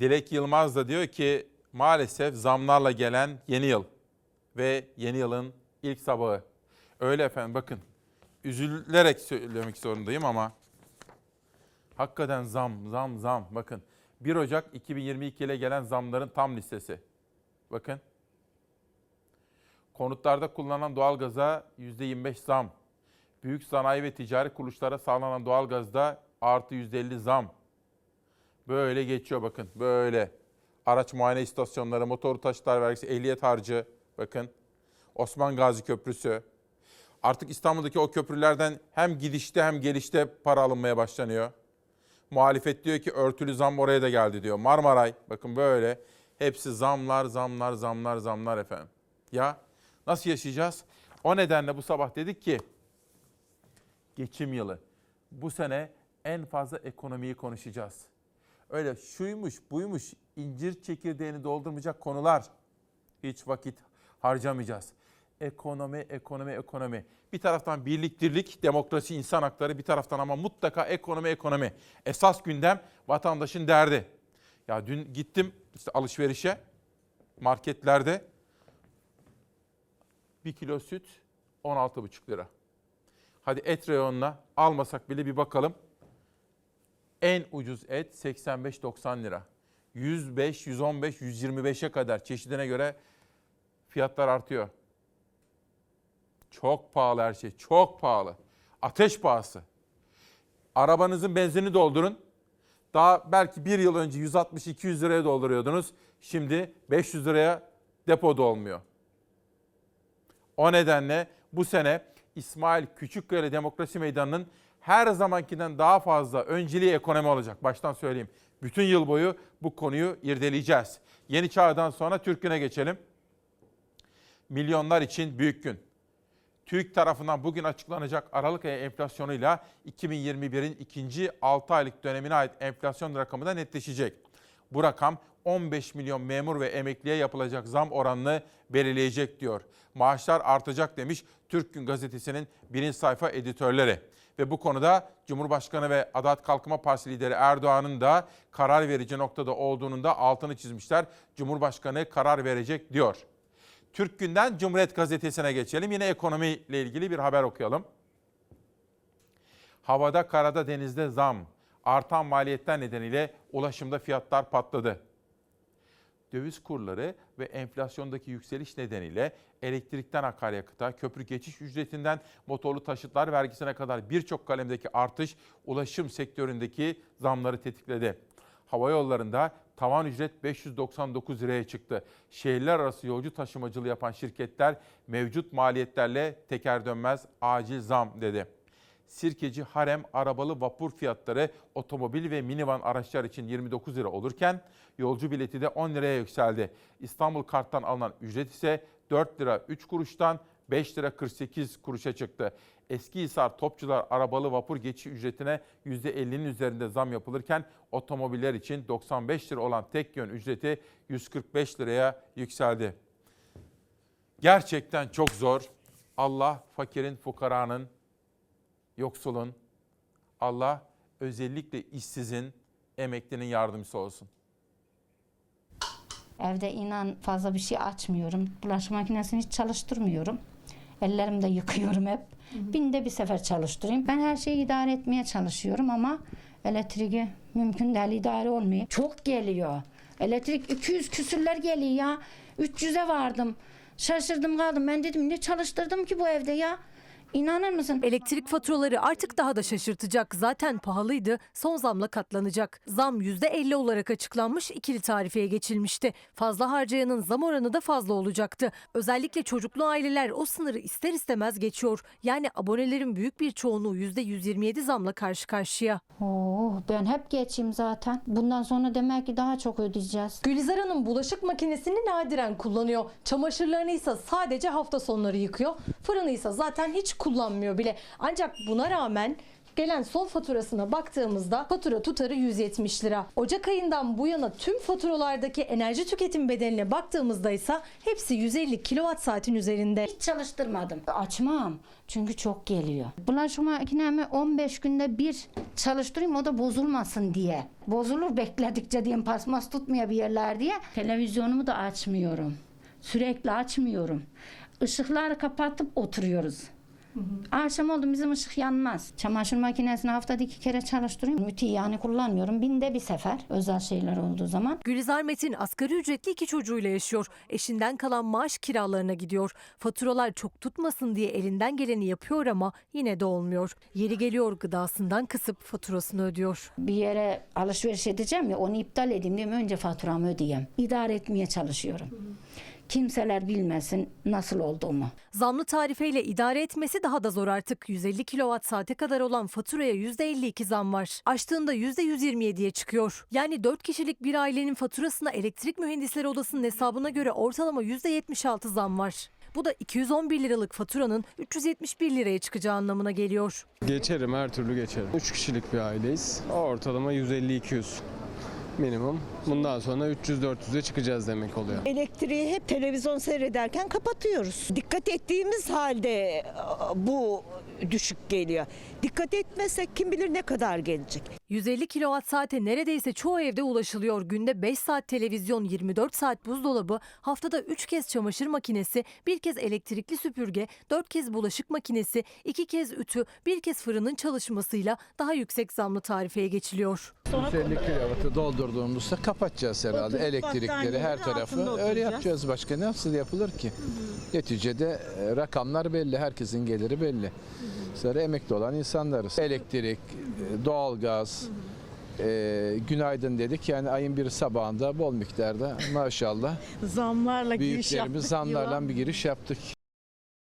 Dilek Yılmaz da diyor ki maalesef zamlarla gelen yeni yıl ve yeni yılın ilk sabahı. Öyle efendim bakın üzülerek söylemek zorundayım ama hakikaten zam zam zam bakın 1 Ocak 2022 ile gelen zamların tam listesi. Bakın konutlarda kullanılan doğalgaza %25 zam. Büyük sanayi ve ticari kuruluşlara sağlanan doğalgazda artı %50 zam. Böyle geçiyor bakın böyle. Araç muayene istasyonları, motor taşıtlar vergisi, ehliyet harcı bakın. Osman Gazi Köprüsü. Artık İstanbul'daki o köprülerden hem gidişte hem gelişte para alınmaya başlanıyor. Muhalefet diyor ki örtülü zam oraya da geldi diyor. Marmaray bakın böyle. Hepsi zamlar, zamlar, zamlar, zamlar efendim. Ya nasıl yaşayacağız? O nedenle bu sabah dedik ki geçim yılı. Bu sene en fazla ekonomiyi konuşacağız. Öyle şuymuş, buymuş, incir çekirdeğini doldurmayacak konular hiç vakit harcamayacağız. Ekonomi, ekonomi, ekonomi. Bir taraftan birlik, dirlik, demokrasi, insan hakları, bir taraftan ama mutlaka ekonomi, ekonomi. Esas gündem vatandaşın derdi. Ya dün gittim işte alışverişe, marketlerde bir kilo süt 16,5 lira. Hadi et reyonuna almasak bile bir bakalım. En ucuz et 85-90 lira. 105, 115, 125'e kadar çeşidine göre fiyatlar artıyor. Çok pahalı her şey, çok pahalı. Ateş pahası. Arabanızın benzinini doldurun. Daha belki bir yıl önce 160-200 liraya dolduruyordunuz. Şimdi 500 liraya depoda olmuyor. O nedenle bu sene İsmail Küçükkaya Demokrasi Meydanı'nın her zamankinden daha fazla önceliği ekonomi olacak. Baştan söyleyeyim. Bütün yıl boyu bu konuyu irdeleyeceğiz. Yeni çağdan sonra Türk geçelim. Milyonlar için büyük gün. TÜİK tarafından bugün açıklanacak Aralık ayı enflasyonuyla 2021'in ikinci 6 aylık dönemine ait enflasyon rakamı da netleşecek. Bu rakam 15 milyon memur ve emekliye yapılacak zam oranını belirleyecek diyor. Maaşlar artacak demiş Türk Gün Gazetesi'nin birinci sayfa editörleri. Ve bu konuda Cumhurbaşkanı ve Adalet Kalkınma Partisi lideri Erdoğan'ın da karar verici noktada olduğunun da altını çizmişler. Cumhurbaşkanı karar verecek diyor. Türk Günden Cumhuriyet Gazetesi'ne geçelim. Yine ekonomiyle ilgili bir haber okuyalım. Havada, karada, denizde zam. Artan maliyetler nedeniyle ulaşımda fiyatlar patladı. Döviz kurları ve enflasyondaki yükseliş nedeniyle elektrikten akaryakıta, köprü geçiş ücretinden motorlu taşıtlar vergisine kadar birçok kalemdeki artış ulaşım sektöründeki zamları tetikledi. Hava yollarında tavan ücret 599 liraya çıktı. Şehirler arası yolcu taşımacılığı yapan şirketler mevcut maliyetlerle teker dönmez acil zam dedi. Sirkeci Harem arabalı vapur fiyatları otomobil ve minivan araçlar için 29 lira olurken yolcu bileti de 10 liraya yükseldi. İstanbul Kart'tan alınan ücret ise 4 lira 3 kuruştan 5 lira 48 kuruşa çıktı. Eskihisar Topçular arabalı vapur geçiş ücretine %50'nin üzerinde zam yapılırken otomobiller için 95 lira olan tek yön ücreti 145 liraya yükseldi. Gerçekten çok zor. Allah fakirin, fukaranın, yoksulun, Allah özellikle işsizin, emeklinin yardımcısı olsun. Evde inan fazla bir şey açmıyorum. Bulaşık makinesini hiç çalıştırmıyorum. Ellerimi de yıkıyorum hep. Binde bir sefer çalıştırayım. Ben her şeyi idare etmeye çalışıyorum ama elektriği mümkün değil idare olmuyor. Çok geliyor. Elektrik 200 küsürler geliyor ya. 300'e vardım. Şaşırdım kaldım. Ben dedim ne çalıştırdım ki bu evde ya. İnanır mısın? Elektrik faturaları artık daha da şaşırtacak. Zaten pahalıydı, son zamla katlanacak. Zam %50 olarak açıklanmış, ikili tarifeye geçilmişti. Fazla harcayanın zam oranı da fazla olacaktı. Özellikle çocuklu aileler o sınırı ister istemez geçiyor. Yani abonelerin büyük bir çoğunluğu %127 zamla karşı karşıya. Oo, ben hep geçeyim zaten. Bundan sonra demek ki daha çok ödeyeceğiz. Gülizar Hanım bulaşık makinesini nadiren kullanıyor. Çamaşırlarını ise sadece hafta sonları yıkıyor. Fırını ise zaten hiç kullanmıyor bile. Ancak buna rağmen Gelen son faturasına baktığımızda fatura tutarı 170 lira. Ocak ayından bu yana tüm faturalardaki enerji tüketim bedeline baktığımızda ise hepsi 150 kilowatt saatin üzerinde. Hiç çalıştırmadım. Açmam. Çünkü çok geliyor. Bulaşık makinemi 15 günde bir çalıştırayım o da bozulmasın diye. Bozulur bekledikçe diyeyim pasmas tutmuyor bir yerler diye. Televizyonumu da açmıyorum. Sürekli açmıyorum. Işıkları kapatıp oturuyoruz. Akşam oldu bizim ışık yanmaz. Çamaşır makinesini haftada iki kere çalıştırıyorum. Müthiş yani kullanmıyorum. Binde bir sefer özel şeyler olduğu zaman. Gülizar Metin asgari ücretli iki çocuğuyla yaşıyor. Eşinden kalan maaş kiralarına gidiyor. Faturalar çok tutmasın diye elinden geleni yapıyor ama yine de olmuyor. Yeri geliyor gıdasından kısıp faturasını ödüyor. bir yere alışveriş edeceğim ya onu iptal edeyim diyeyim önce faturamı ödeyeyim. İdare etmeye çalışıyorum. Kimseler bilmesin nasıl olduğumu. Zamlı tarifeyle idare etmesi daha da zor artık. 150 kilowatt saate kadar olan faturaya %52 zam var. Açtığında %127'ye çıkıyor. Yani 4 kişilik bir ailenin faturasına elektrik mühendisleri odasının hesabına göre ortalama %76 zam var. Bu da 211 liralık faturanın 371 liraya çıkacağı anlamına geliyor. Geçerim her türlü geçerim. 3 kişilik bir aileyiz. Ortalama 150-200 minimum. Bundan sonra 300-400'e çıkacağız demek oluyor. Elektriği hep televizyon seyrederken kapatıyoruz. Dikkat ettiğimiz halde e, bu düşük geliyor. Dikkat etmezsek kim bilir ne kadar gelecek. 150 kilowatt saate neredeyse çoğu evde ulaşılıyor. Günde 5 saat televizyon, 24 saat buzdolabı, haftada 3 kez çamaşır makinesi, bir kez elektrikli süpürge, 4 kez bulaşık makinesi, 2 kez ütü, bir kez fırının çalışmasıyla daha yüksek zamlı tarifeye geçiliyor. 150 kilovatı doldurduğumuzda kapatacağız herhalde Oturup elektrikleri her tarafı. Öyle yapacağız başka nasıl yapılır ki? Neticede e, rakamlar belli, herkesin geliri belli. Sonra emekli olan insanlarız. Elektrik, doğalgaz, e, günaydın dedik. Yani ayın bir sabahında bol miktarda maşallah Zamlarla giriş büyüklerimiz yaptık. zamlarla yılan. bir giriş yaptık.